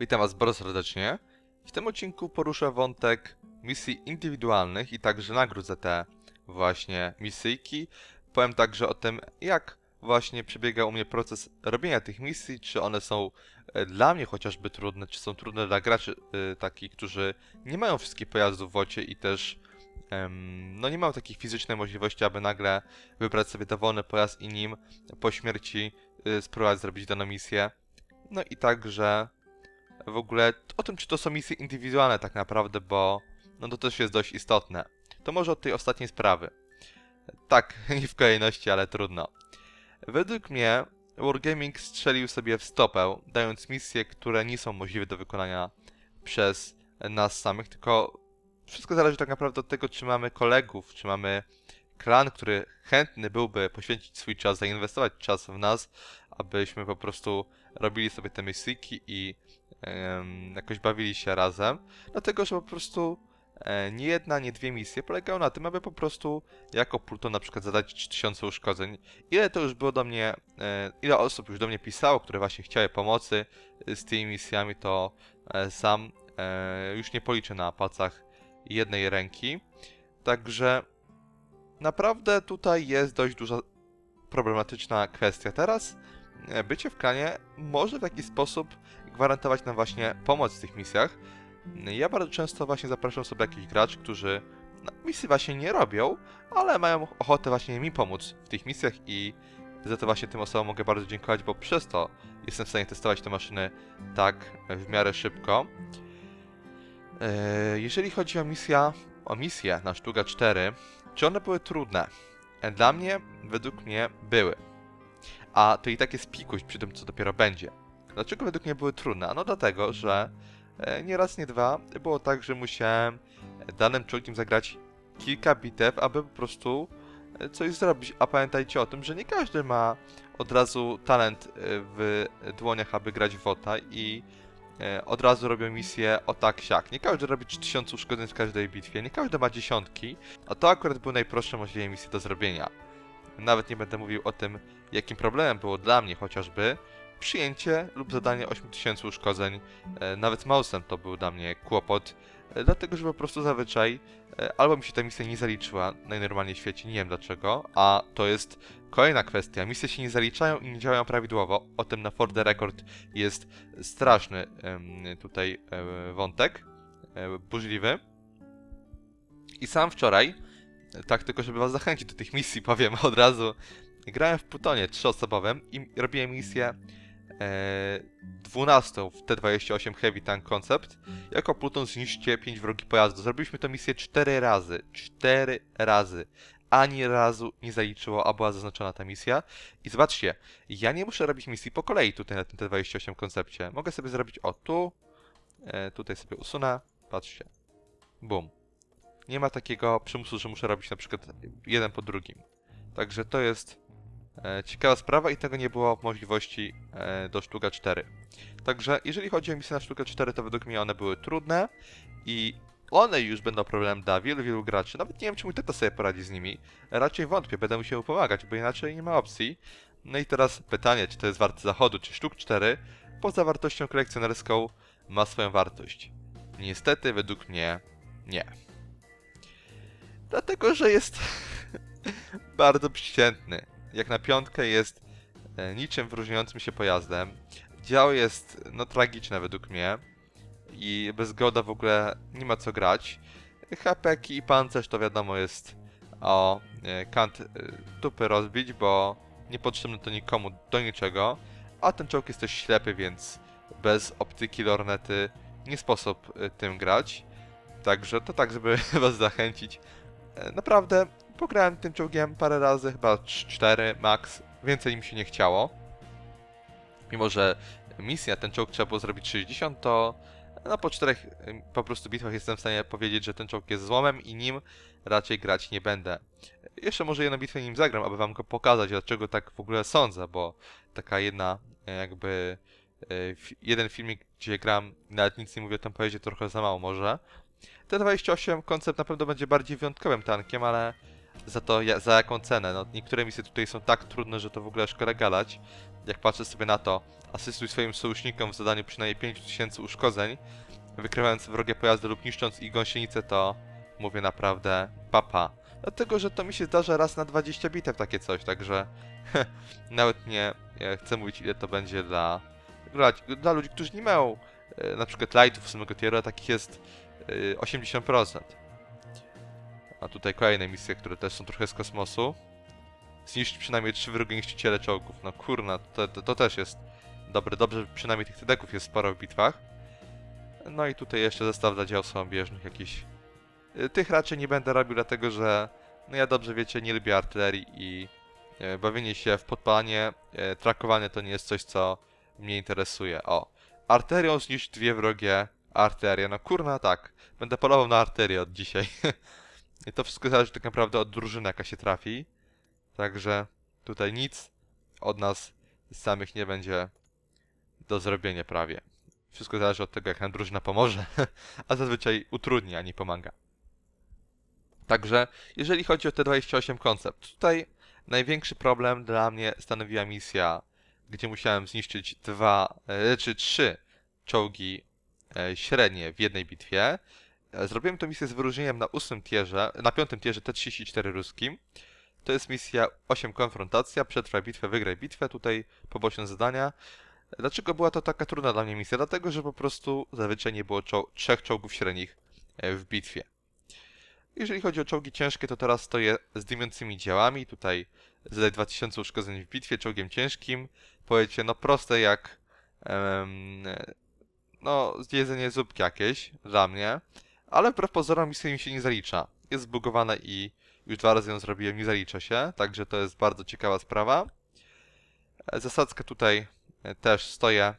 Witam Was bardzo serdecznie. W tym odcinku poruszę wątek misji indywidualnych i także nagród za te właśnie misyjki. Powiem także o tym, jak właśnie przebiega u mnie proces robienia tych misji, czy one są e, dla mnie chociażby trudne, czy są trudne dla graczy e, takich, którzy nie mają wszystkich pojazdów w wocie i też no nie mają takiej fizycznej możliwości, aby nagle wybrać sobie dowolny pojazd i nim po śmierci e, spróbować zrobić daną misję. No i także w ogóle o tym, czy to są misje indywidualne tak naprawdę, bo no to też jest dość istotne. To może od tej ostatniej sprawy. Tak, nie w kolejności, ale trudno. Według mnie Wargaming strzelił sobie w stopę, dając misje, które nie są możliwe do wykonania przez nas samych, tylko wszystko zależy tak naprawdę od tego, czy mamy kolegów, czy mamy klan, który chętny byłby poświęcić swój czas, zainwestować czas w nas, abyśmy po prostu robili sobie te misyjki i jakoś bawili się razem, dlatego że po prostu e, nie jedna, nie dwie misje polegają na tym, aby po prostu jako Pluton na przykład zadać 3000 uszkodzeń. Ile to już było do mnie, e, ile osób już do mnie pisało, które właśnie chciały pomocy e, z tymi misjami, to sam już nie policzę na palcach jednej ręki. Także naprawdę tutaj jest dość duża problematyczna kwestia. Teraz e, bycie w klanie może w jakiś sposób gwarantować nam właśnie pomoc w tych misjach. Ja bardzo często właśnie zapraszam sobie jakichś graczy, którzy no, misji właśnie nie robią, ale mają ochotę właśnie mi pomóc w tych misjach i za to właśnie tym osobom mogę bardzo dziękować, bo przez to jestem w stanie testować te maszyny tak w miarę szybko. E, Jeżeli chodzi o misja, o misję na sztuka 4, czy one były trudne? E, Dla mnie, według mnie, były. A to i tak jest pikuś przy tym, co dopiero będzie. Dlaczego według mnie były trudne? No dlatego, że e, nie raz, nie dwa było tak, że musiałem danym czołgiem zagrać kilka bitew, aby po prostu e, coś zrobić. A pamiętajcie o tym, że nie każdy ma od razu talent w dłoniach, aby grać w WOTA i od razu robią misję o tak siak. Nie każdy robi 3000 uszkodzeń w każdej bitwie, nie każdy ma dziesiątki, a to akurat były najprostsze możliwe misje do zrobienia. Nawet nie będę mówił o tym, jakim problemem było dla mnie chociażby przyjęcie lub zadanie 8000 uszkodzeń. E, Nawet mouse'em to był dla mnie kłopot, e, dlatego że po prostu zazwyczaj e, albo mi się ta misja nie zaliczyła najnormalniej w świecie, nie wiem dlaczego, a to jest kolejna kwestia. Misje się nie zaliczają i nie działają prawidłowo. O tym na For the Record jest straszny tutaj e, wątek, e, burzliwy. I sam wczoraj, e, tak tylko żeby was zachęcić do tych misji, powiem od razu, grałem w Plutonie trzyosobowym i robiłem misję e, 12 w T28 Heavy Tank Concept. Jako Pluton zniszczcie 5 wrogich pojazdów. Zrobiliśmy tę misję 4 razy. 4 razy. Ani razu nie zaliczyło, a była zaznaczona ta misja. I zobaczcie, ja nie muszę robić misji po kolei tutaj na tym T28 koncepcie. Mogę sobie zrobić o tu, e, tutaj sobie usunę, patrzcie. Bum. Nie ma takiego przymusu, że muszę robić na przykład jeden po drugim. Także to jest e, ciekawa sprawa i tego nie było możliwości e, do sztuka 4. Także jeżeli chodzi o misje na sztukę 4, to według mnie one były trudne i one już będą problemem dla wielu, wielu graczy. Nawet nie wiem, czy mój tata sobie poradzi z nimi. Raczej wątpię, będę musiał pomagać, bo inaczej nie ma opcji. No i teraz pytanie, czy to jest warte zachodu, czy sztuk 4, poza wartością kolekcjonerską ma swoją wartość. Niestety, według mnie, nie. Dlatego, że jest bardzo przeciętny. Jak na piątkę jest e, niczym wyróżniającym się pojazdem. Dział jest no tragiczne według mnie i bez Goda w ogóle nie ma co grać. Hapeki i pancerz to wiadomo jest o e, kant e, dupy rozbić, bo niepotrzebny to nikomu do niczego, a ten czołg jest też ślepy, więc bez optyki lornety nie sposób e, tym grać. Także to tak, żeby was zachęcić. E, Naprawdę pograłem tym czołgiem parę razy, chyba 4 max, więcej mi się nie chciało. Mimo, że misja, ten czołg trzeba było zrobić 60, to no po czterech po prostu bitwach jestem w stanie powiedzieć, że ten czołg jest złomem i nim raczej grać nie będę. Jeszcze może jedną bitwę nim zagram, aby wam go pokazać, dlaczego tak w ogóle sądzę, bo taka jedna e, jakby e, jeden filmik, gdzie gram, nawet nic nie mówię o tym pojeździe, trochę za mało może. T28 koncept na pewno będzie bardziej wyjątkowym tankiem, ale za to za jaką cenę? No, niektóre misje tutaj są tak trudne, że to w ogóle szkoda gadać. Jak patrzę sobie na to, asystuj swoim sojusznikom w zadaniu przynajmniej 5000 uszkodzeń, wykrywając wrogie pojazdy lub niszcząc ich gąsienicę, to mówię naprawdę papa. Dlatego, że to mi się zdarza raz na 20 bitew takie coś, także nawet nie e, chcę mówić ile to będzie dla, dla, dla ludzi, którzy nie mają e, na przykład lightów samego tiera, takich jest e, 80%. A tutaj kolejne misje, które też są trochę z kosmosu. Zniszczyć przynajmniej 3 wrogie niszczyciele czołgów. No kurna, to, to, to też jest dobre. Dobrze, przynajmniej tych tydeków jest sporo w bitwach. No i tutaj jeszcze zestaw dla dział samobieżnych jakiś. Y, Tych raczej nie będę robił, dlatego że no ja dobrze wiecie, nie lubię artylerii i e, bawienie się w podpalanie, e, trakowanie to nie jest coś, co mnie interesuje. O, arterią zniszcz dwie wrogie arterie. No kurna tak, będę polował na arterię od dzisiaj. To wszystko zależy tak naprawdę od drużyny, jaka się trafi. Także tutaj nic od nas samych nie będzie do zrobienia prawie. Wszystko zależy od tego, jak nam drużyna pomoże, a zazwyczaj utrudni, a nie pomaga. Także, jeżeli chodzi o te 28 koncept, tutaj największy problem dla mnie stanowiła misja, gdzie musiałem zniszczyć dwa, e, czy trzy czołgi e, średnie w jednej bitwie. E, Zrobiłem tę misję z wyróżnieniem na ósmym tierze, na piątym tierze T-34 ruskim. To jest misja 8 konfrontacja, przetrwaj bitwę, wygraj bitwę, tutaj poboczne zadania. Dlaczego była to taka trudna dla mnie misja? Dlatego, że po prostu zazwyczaj nie było czoł trzech czołgów średnich e, w bitwie. Jeżeli chodzi o czołgi ciężkie, to teraz stoję z dymiącymi działami. Tutaj zadaj 2000 uszkodzeń w bitwie czołgiem ciężkim. Powiecie, no proste jak em, no zjedzenie zupki jakieś dla mnie. Ale wbrew pozorom misja mi się nie zalicza. Jest zbugowana i już dwa razy ją zrobiłem, nie zalicza się. Także to jest bardzo ciekawa sprawa. E, Zasadzka tutaj e, też stoję.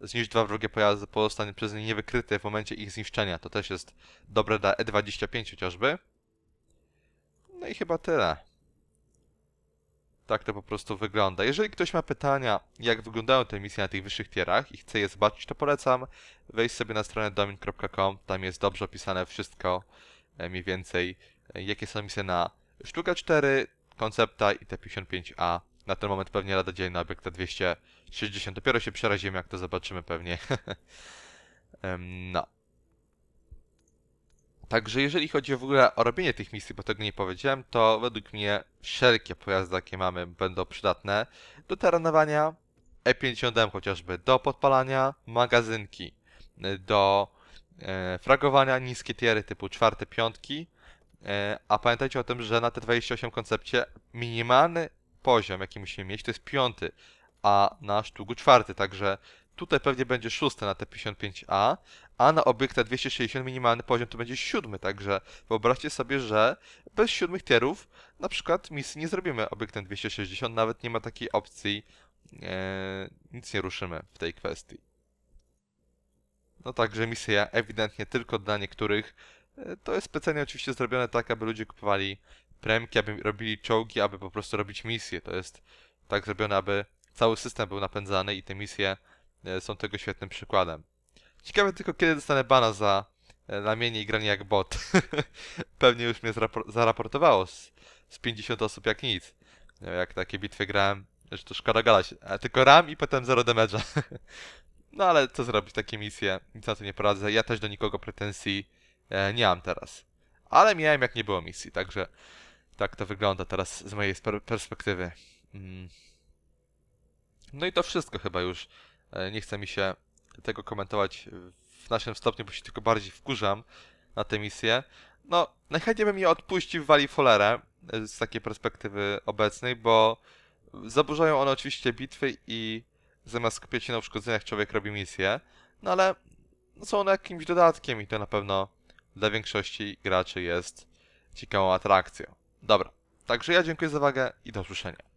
Zniszcz dwa wrogie pojazdy, pozostanie przez nie niewykryte w momencie ich zniszczenia. To też jest dobre dla E25 chociażby. No i chyba tyle. Tak to po prostu wygląda. Jeżeli ktoś ma pytania, jak wyglądają te misje na tych wyższych tierach i chce je zobaczyć, to polecam wejść sobie na stronę domin.com. Tam jest dobrze opisane wszystko, e, mniej więcej, jakie są misje na sztuka 4, koncepta i T55A. Na ten moment pewnie lada dzień na obiekta 260. Dopiero się przerazimy, jak to zobaczymy pewnie. No. Także jeżeli chodzi w ogóle o robienie tych misji, bo tego nie powiedziałem, to według mnie wszelkie pojazdy, jakie mamy, będą przydatne do terenowania, E50M chociażby, do podpalania, magazynki, do e, fragowania, niskie tiery typu czwarte, piątki, a pamiętajcie o tym, że na T28 koncepcie minimalny poziom, jaki musimy mieć, to jest piąty, a na sztugu czwarty, także tutaj pewnie będzie szósty na T55A, a na obiekta 260 minimalny poziom to będzie siódmy, także wyobraźcie sobie, że bez siódmych tierów na przykład misji nie zrobimy obiektem 260, nawet nie ma takiej opcji, e, nic nie ruszymy w tej kwestii. No także misja ewidentnie tylko dla niektórych. E, To jest specjalnie oczywiście zrobione tak, aby ludzie kupowali premki, aby robili czołgi, aby po prostu robić misje. To jest tak zrobione, aby cały system był napędzany i te misje e, są tego świetnym przykładem. Ciekawe tylko, kiedy dostanę bana za e, lamienie i granie jak bot. Pewnie już mnie zaraportowało z, z 50 osób jak nic. Jak takie bitwy grałem, że to szkoda gadać. Tylko ram i potem zero damage'a. no ale co zrobić, takie misje, nic na to nie poradzę. Ja też do nikogo pretensji nie mam teraz. Ale miałem jak nie było misji, także tak to wygląda teraz z mojej perspektywy. Mm. No i to wszystko chyba już. E, Nie chce mi się tego komentować w naszym stopniu, bo się tylko bardziej wkurzam na tę misję. No, najchętniej bym je odpuścił w Wali Folerę e, z takiej perspektywy obecnej, bo zaburzają one oczywiście bitwy i zamiast skupiać się na uszkodzeniach człowiek robi misję, no ale są one jakimś dodatkiem i to na pewno dla większości graczy jest ciekawą atrakcją. Dobra, także ja dziękuję za uwagę i do usłyszenia.